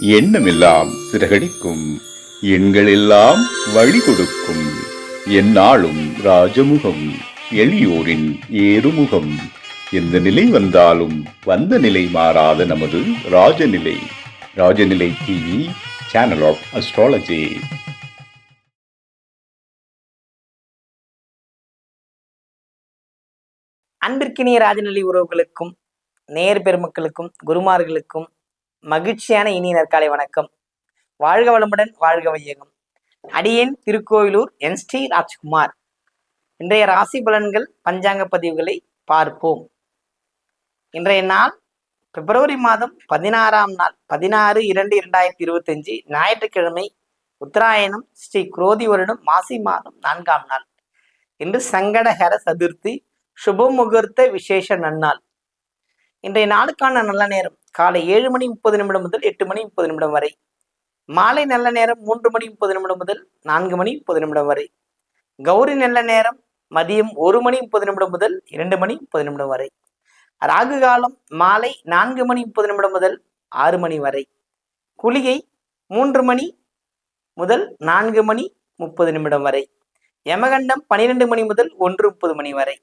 எண்ணமெல்லாம் சிறகடிக்கும். எண்களெல்லாம் வழி கொடுக்கும் எந்நாளும் ராஜமுகம் எளியோரின் ஏறுமுகம். எந்த நிலை வந்தாலும் வந்த நிலை மாறாத நமது Rajanilai. Rajanilai TV channel of astrology அன்பிற்கினிய ராஜநிலை உறவுகளுக்கும் நேர் பெருமக்களுக்கும் குருமார்களுக்கும் மகிழ்ச்சியான இனி நற்காலை வணக்கம். வாழ்க வளமுடன் வாழ்க வையகம். அடியேன் திருக்கோயிலூர் என். ஸ்ரீ ராஜ்குமார். இன்றைய ராசி பலன்கள் பஞ்சாங்க பதிவுகளை பார்ப்போம். இன்றைய நாள் பிப்ரவரி மாதம் பதினாறாம் நாள் பதினாறு இரண்டு இரண்டாயிரத்தி இருபத்தஞ்சு ஞாயிற்றுக்கிழமை உத்தராயணம் ஸ்ரீ குரோதி வருடம் மாசி மாதம் நான்காம் நாள். இன்று சங்கடஹர சதுர்த்தி சுப முகூர்த்த விசேஷ நன்னாள். இன்றைய நாளுக்கான நல்ல நேரம் காலை ஏழு மணி முப்பது நிமிடம் முதல் எட்டு மணி முப்பது நிமிடம் வரை. மாலை நல்ல நேரம் மூன்று மணி முப்பது நிமிடம் முதல் நான்கு மணி முப்பது நிமிடம் வரை. கௌரி நல்ல நேரம் மதியம் ஒரு மணி முப்பது நிமிடம் முதல் இரண்டு மணி முப்பது நிமிடம் வரை. ராகு காலம் மாலை நான்கு மணி முப்பது நிமிடம் முதல் ஆறு மணி வரை. குளிகை மூன்று மணி முதல் நான்கு மணி முப்பது நிமிடம் வரை. யமகண்டம் பனிரெண்டு மணி முதல் ஒன்று முப்பது மணி வரை.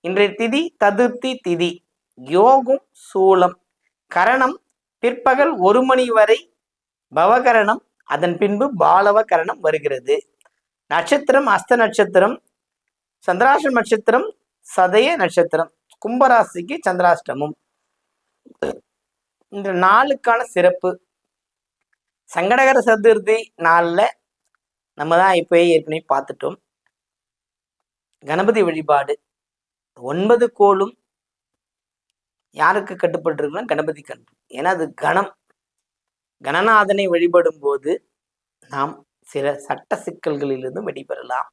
இன்றைய திதி ததுர்த்தி திதி. யோகம் சூலம் கரணம் பிற்பகல் ஒரு மணி வரை பவகரணம் அதன் பின்பு பாலவ கரணம் வருகிறது. நட்சத்திரம் அஸ்த நட்சத்திரம் சந்திராஷ்ட நட்சத்திரம் சதய நட்சத்திரம் கும்பராசிக்கு சந்திராஷ்டமம். இந்த நாளுக்கான சிறப்பு. சங்கடகர சதுர்த்தி நாளில் நம்ம தான் இப்போயே ஏற்கனவே பார்த்துட்டோம். கணபதி வழிபாடு. ஒன்பது கோளும் யாருக்கு கட்டுப்பட்டிருக்குன்னா கணபதி கண் ஏன்னா அது கணம். கணநாதனை வழிபடும் போது நாம் சில சட்ட சிக்கல்களிலிருந்து வெளிப்பெறலாம்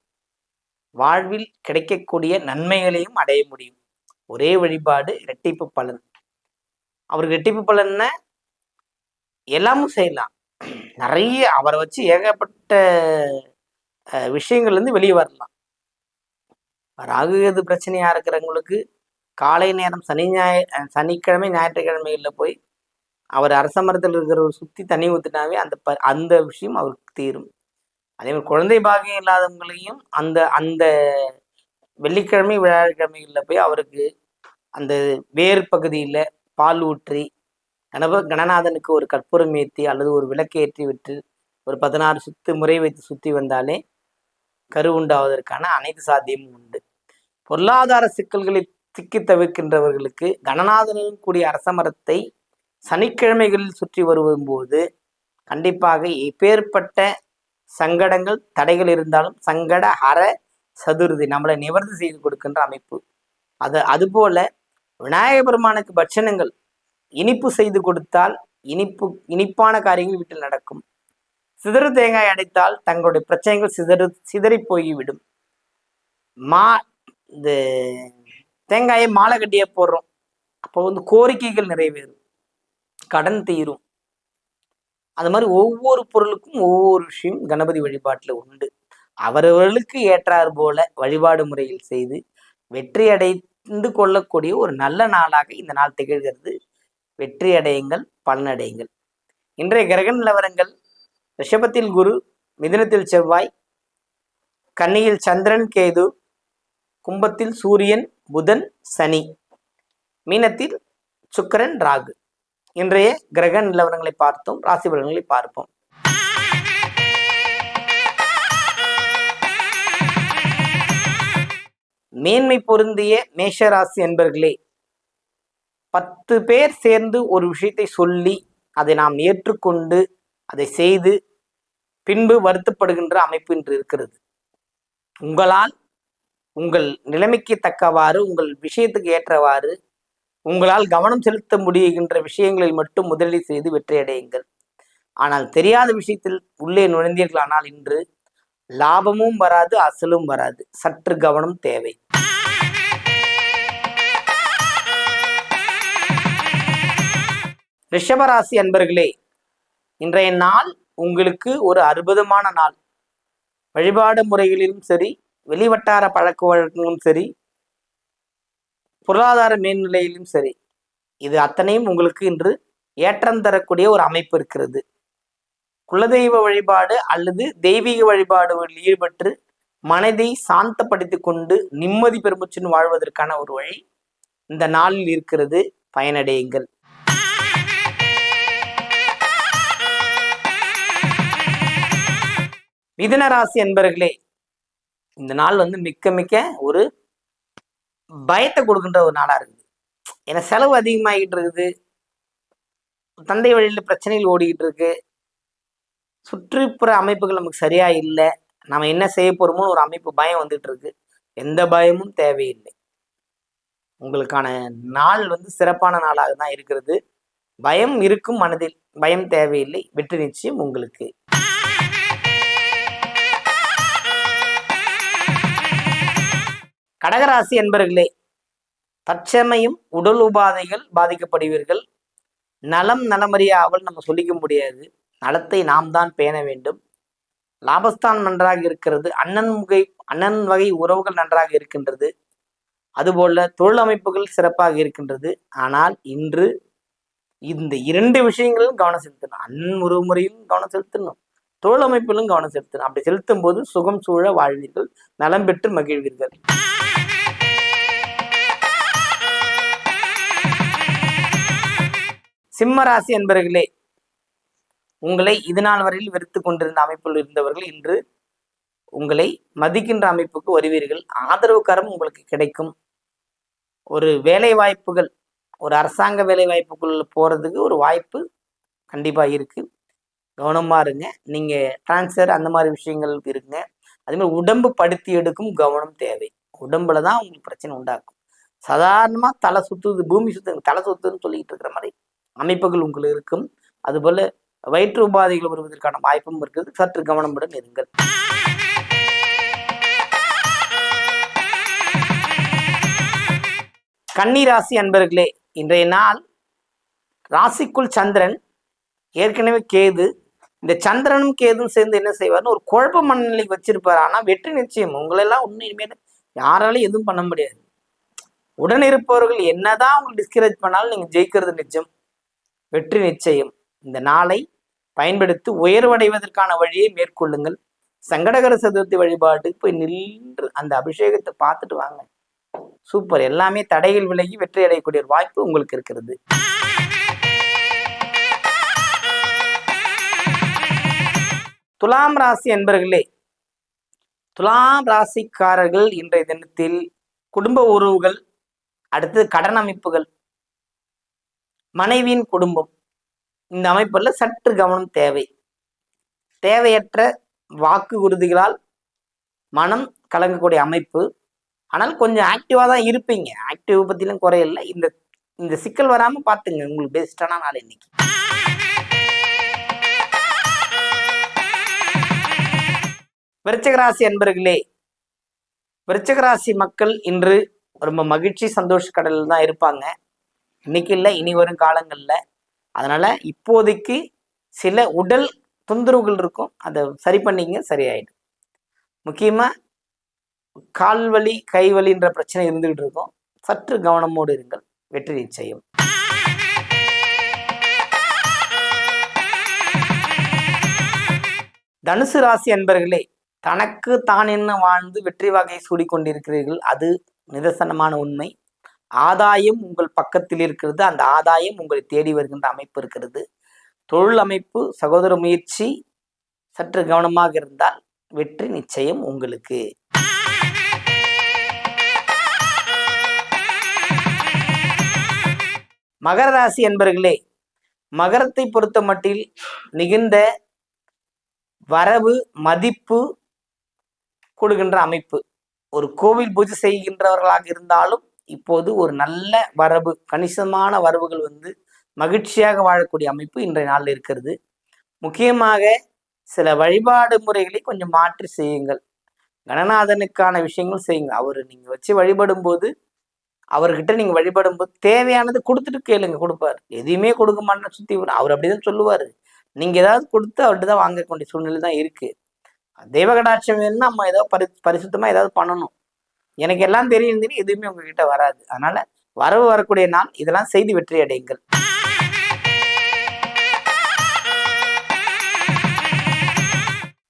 வாழ்வில் கிடைக்கக்கூடிய நன்மைகளையும் அடைய முடியும். ஒரே வழிபாடு இரட்டிப்பு பலன். அவருக்கு இரட்டிப்பு பலன்னா எல்லாமும் செய்யலாம். நிறைய அவரை வச்சு ஏகப்பட்ட அஹ், விஷயங்கள்லேருந்து வெளியே வரலாம். ராகுகது பிரச்சனையாக பிரச்சனையா இருக்கிறவங்களுக்கு காலை நேரம் சனி ஞாயிறு சனிக்கிழமை ஞாயிற்றுக்கிழமையில் போய் அவர் அரச மரத்தில் இருக்கிறவர் சுற்றி தண்ணி ஊற்றினாவே அந்த ப அந்த விஷயம் அவருக்கு தீரும். அதே மாதிரி குழந்தை பாக்கியம் இல்லாதவங்களையும் அந்த அந்த வெள்ளிக்கிழமை வியாழக்கிழமைகளில் போய் அவருக்கு அந்த வேர் பகுதியில் பால் ஊற்றி கணப கணநாதனுக்கு ஒரு கற்பூரம் ஏற்றி அல்லது ஒரு விளக்கேற்றி விட்டு ஒரு பதினாறு சுத்து முறை வைத்து சுற்றி வந்தாலே கரு உண்டாவதற்கான அனைத்து சாத்தியமும் உண்டு. பொருளாதார சிக்கல்களை சிக்கி தவிர்க்கின்றவர்களுக்கு கணநாதனுடன் கூடிய அரசமரத்தை சனிக்கிழமைகளில் சுற்றி வரும்போது கண்டிப்பாக எப்பேற்பட்ட சங்கடங்கள் தடைகள் இருந்தாலும் சங்கட ஹர சதுர்த்தி நம்மளை நிவர்த்தி செய்து கொடுக்கின்ற அமைப்பு. அது அதுபோல விநாயக பெருமானுக்கு பட்சணங்கள் இனிப்பு செய்து கொடுத்தால் இனிப்பு இனிப்பான காரியங்கள் வீட்டில் நடக்கும். சிதறு தேங்காய் அடைத்தால் தங்களுடைய பிரச்சனைகள் சிதறு சிதறி போய்விடும். மா இந்த தேங்காயை மாலை கட்டியே போடுறோம். அப்போ வந்து கோரிக்கைகள் நிறைவேறும். கடன் தீரும். அது மாதிரி ஒவ்வொரு பொருளுக்கும் ஒவ்வொரு விஷயம் கணபதி வழிபாட்டில் உண்டு. அவரவர்களுக்கு ஏற்றார் போல வழிபாடு முறையில் செய்து வெற்றி அடைந்து கொள்ளக்கூடிய ஒரு நல்ல நாளாக இந்த நாள் திகழ்கிறது. வெற்றி அடையுங்கள் பலனடையுங்கள் இன்றைய கிரக நிலவரங்கள். ரிஷபத்தில் குரு மிதினத்தில் செவ்வாய் கன்னியில் சந்திரன் கேது கும்பத்தில் சூரியன் புதன் சனி. மீனத்தில் சுக்கரன் ராகு. இன்றைய கிரக நிலவரங்களை பார்த்தோம் ராசி பலன்களை பார்ப்போம். மேன்மை பொருந்திய மேஷராசி என்பர்களே பத்து பேர் சேர்ந்து ஒரு விஷயத்தை சொல்லி அதை நாம் ஏற்றுக்கொண்டு அதை செய்து பின்பு வருத்தப்படுகின்ற அமைப்பு இன்று இருக்கிறது. உங்களால் உங்கள் நிலைமைக்கு தக்கவாறு உங்கள் விஷயத்துக்கு ஏற்றவாறு உங்களால் கவனம் செலுத்த முடிகின்ற விஷயங்களில் மட்டும் முதலீடு செய்து வெற்றியடையுங்கள். ஆனால் தெரியாத விஷயத்தில் உள்ளே நுழைந்தீர்களானால் இன்று லாபமும் வராது அசலும் வராது. சற்று கவனம் தேவை. ரிஷபராசி அன்பர்களே இன்றைய நாள் உங்களுக்கு ஒரு அற்புதமான நாள். வழிபாடு முறைகளிலும் சரி வெளிவட்டார பழக்க வழக்கங்களும் சரி பொருளாதார மேல்நிலையிலும் சரி இது அத்தனையும் உங்களுக்கு இன்று ஏற்றம் தரக்கூடிய ஒரு அமைப்பு இருக்கிறது. குலதெய்வ வழிபாடு அல்லது தெய்வீக வழிபாடுகளில் ஈடுபட்டு மனதை சாந்தப்படுத்தி கொண்டு நிம்மதி பெருமுச்சுன்னு வாழ்வதற்கான ஒரு வழி இந்த நாளில் இருக்கிறது. பயனடையுங்கள். மிதுன ராசி என்பர்களே இந்த நாள் வந்து மிக்க மிக்க ஒரு பயத்தை கொடுக்கின்ற ஒரு நாளாக இருக்குது. ஏன்னா செலவு அதிகமாகிட்டு இருக்குது. தந்தை வழியில் பிரச்சனைகள் ஓடிக்கிட்டு இருக்கு. சுற்றுப்புற அமைப்புகள் நமக்கு சரியா இல்லை. நம்ம என்ன செய்ய போறோமோ ஒரு அமைப்பு பயம் வந்துட்டு இருக்கு. எந்த பயமும் தேவையில்லை. உங்களுக்கான நாள் வந்து சிறப்பான நாளாக தான் இருக்கிறது. பயம் இருக்கும் மனதில் பயம் தேவையில்லை. வெற்றி நிச்சயம் உங்களுக்கு. கடகராசி என்பர்களே தற்சமயம் உடல் உபாதைகள் பாதிக்கப்படுவீர்கள். நலம் நலமறியாவல் நம்ம சொல்லிக்க முடியாது. நலத்தை நாம் தான் பேண வேண்டும். லாபஸ்தான் நன்றாக இருக்கிறது. அண்ணன் முகை அண்ணன் வகை உறவுகள் நன்றாக இருக்கின்றது. அதுபோல தொழில் அமைப்புகள் சிறப்பாக இருக்கின்றது. ஆனால் இன்று இந்த இரண்டு விஷயங்களும் கவனம் செலுத்தணும். அண்ணன் உறவு முறையிலும் கவனம் செலுத்தணும். தொழில் அமைப்பிலும் கவனம் செலுத்தணும். அப்படி செலுத்தும் போது சுகம் சூழ வாழ்வீர்கள். நலம் பெற்று மகிழ்வீர்கள். சிம்ம ராசி என்பர்களே உங்களை இது நாள் வரையில் வெறுத்து கொண்டிருந்த அமைப்பில் இருந்தவர்கள் இன்று உங்களை மதிக்கின்ற அமைப்புக்கு வருவீர்கள். ஆதரவு கரம் உங்களுக்கு கிடைக்கும். ஒரு வேலை வாய்ப்புகள் ஒரு அரசாங்க வேலை வாய்ப்புக்குள்ள போறதுக்கு ஒரு வாய்ப்பு கண்டிப்பாக இருக்கு. கவனமா இருங்க. நீங்க டிரான்ஸ்ஃபர் அந்த மாதிரி விஷயங்கள் இருக்குங்க. அதேமாதிரி உடம்பு படுத்தி எடுக்கும் கவனம் தேவை. உடம்புல தான் உங்களுக்கு பிரச்சனை உண்டாக்கும். சாதாரணமாக தலை சுத்துது பூமி சுத்து தலை சுத்துன்னு சொல்லிட்டு இருக்கிற மாதிரி அமைப்புகள் உங்களுக்கு இருக்கும். அதுபோல வயிற்று உபாதைகள் வருவதற்கான வாய்ப்பும் இருக்குது. சற்று கவனமுடன் இருங்கள். கன்னிராசி அன்பர்களே இன்றைய நாள் ராசிக்குள் சந்திரன் ஏற்கனவே கேது. இந்த சந்திரனும் கேதும் சேர்ந்து என்ன செய்வார்னு ஒரு குழப்ப மனநிலை வச்சிருப்பார். ஆனால் வெற்றி நிச்சயம். உங்களெல்லாம் ஒன்றும் இனிமேல் யாராலும் எதுவும் பண்ண முடியாது. உடன் இருப்பவர்கள் என்னதான் உங்களுக்கு டிஸ்கரேஜ் பண்ணாலும் நீங்கள் ஜெயிக்கிறது நிச்சயம். வெற்றி நிச்சயம். இந்த நாளை பயன்படுத்தி உயர்வடைவதற்கான வழியை மேற்கொள்ளுங்கள். சங்கடகர சதுர்த்தி வழிபாட்டுக்கு போய் நின்று அந்த அபிஷேகத்தை பார்த்துட்டு வாங்க. சூப்பர். எல்லாமே தடைகள் விலகி வெற்றி அடையக்கூடிய ஒரு வாய்ப்பு உங்களுக்கு இருக்கிறது. துலாம் ராசி என்பர்களே துலாம் ராசிக்காரர்கள் இன்றைய தினத்தில் குடும்ப உறவுகள் அடுத்து கடன் அமைப்புகள் மனைவியின் குடும்பம். இந்த அமைப்பில் சற்று கவனம் தேவை. தேவையற்ற வாக்கு உறுதிகளால் மனம் கலங்கக்கூடிய அமைப்பு. ஆனால் கொஞ்சம் ஆக்டிவாக தான் இருப்பீங்க. ஆக்டிவ் பற்றிலாம் குறையில்லை. இந்த இந்த சிக்கல் வராமல் பார்த்துங்க உங்களுக்கு பெஸ்டான நாள் இன்னைக்கு. விருச்சகராசி அன்பர்களே விருச்சகராசி மக்கள் இன்று ரொம்ப மகிழ்ச்சி சந்தோஷ கடலில் தான் இருப்பாங்க. இன்னைக்கு இல்லை இனி வரும் காலங்களில். அதனால் இப்போதைக்கு சில உடல் தொந்தரவுகள் இருக்கும். அதை சரி பண்ணிங்க சரியாயிடும். முக்கியமாக கால் வலி கை வலின்ற பிரச்சனை இருந்துகிட்டு இருக்கும். சற்று கவனமோடு இருங்கள். வெற்றி நிச்சயம். தனுசு ராசி அன்பர்களே தனக்கு தான் என்ன வாழ்ந்து வெற்றி வகை சூடிக்கொண்டிருக்கிறீர்கள் அது நிதர்சனமான உண்மை. ஆதாயம் உங்கள் பக்கத்தில் இருக்கிறது. அந்த ஆதாயம் உங்களை தேடி வருகின்ற அமைப்பு இருக்கிறது. தொழில் அமைப்பு சகோதர முயற்சி சற்று கவனமாக இருந்தால் வெற்றி நிச்சயம் உங்களுக்கு. மகர ராசி என்பர்களே மகரத்தை பொறுத்த மட்டில் மிகுந்த வரவு மதிப்பு கொடுக்கின்ற அமைப்பு. ஒரு கோவில் பூஜை செய்கின்றவர்களாக இருந்தாலும் இப்போது ஒரு நல்ல வரவு கணிசமான வரவுகள் வந்து மகிழ்ச்சியாக வாழக்கூடிய அமைப்பு இன்றைய நாளில் இருக்கிறது. முக்கியமாக சில வழிபாடு முறைகளை கொஞ்சம் மாற்றி செய்யுங்கள். கணநாதனுக்கான விஷயங்கள் செய்யுங்க அவர் நீங்கள் வச்சு வழிபடும் போது அவர்கிட்ட நீங்கள் வழிபடும் போது தேவையானது கொடுத்துட்டு கேளுங்க கொடுப்பாரு. எதையுமே கொடுக்க மாட்டேன்னு சுற்றி அவர் அவர் அப்படிதான் சொல்லுவார். நீங்கள் ஏதாவது கொடுத்து அவர்கிட்ட தான் வாங்கக்கூடிய சூழ்நிலை தான் இருக்குது தெய்வ கடாட்சம் வேணும்னா நம்ம ஏதோ பரி பரிசுத்தமாக ஏதாவது பண்ணணும். எனக்கு எல்லாம் தெரியும் எதுவுமே உங்ககிட்ட வராது. அதனால வரவு வரக்கூடிய நாள் இதெல்லாம் செய்து வெற்றி அடையுங்கள்.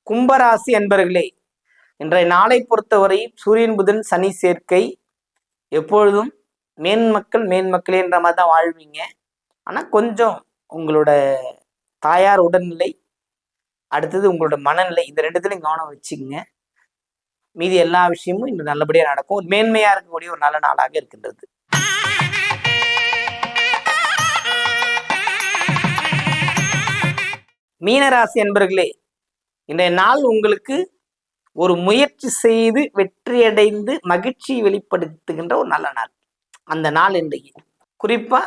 கும்பராசி என்பர்களே இன்றைய நாளை பொறுத்தவரை சூரியன் புதன் சனி சேர்க்கை எப்பொழுதும் மேன்மக்கள் மேன்மக்களேன்ற மாதிரி தான் வாழ்வீங்க. ஆனால் கொஞ்சம் உங்களோட தாயார் உடல்நிலை அடுத்தது உங்களோட மனநிலை இந்த ரெண்டுத்துலையும் கவனம் வச்சுக்கோங்க. மீதி எல்லா விஷயமும் இன்று நல்லபடியாக நடக்கும். ஒரு மேன்மையாக இருக்கக்கூடிய ஒரு நல்ல நாளாக இருக்கின்றது. மீனராசி என்பர்களே இன்றைய நாள் உங்களுக்கு ஒரு முயற்சி செய்து வெற்றியடைந்து மகிழ்ச்சி வெளிப்படுத்துகின்ற ஒரு நல்ல நாள். அந்த நாள் இன்றைக்கு. குறிப்பா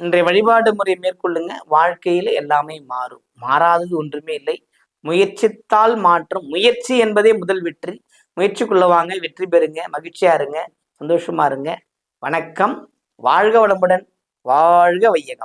இன்றைய வழிபாடு முறை மேற்கொள்ளுங்க. வாழ்க்கையில எல்லாமே மாறும். மாறாதது ஒன்றுமே இல்லை. முயற்சித்தால் மாற்றம். முயற்சி என்பதே முதல் வெற்றி. முயற்சிக்குள்ள வாங்க வெற்றி பெறுங்க மகிழ்ச்சியா இருங்க சந்தோஷமா இருங்க. வணக்கம் வாழ்க வளமுடன் வாழ்க வையகம்.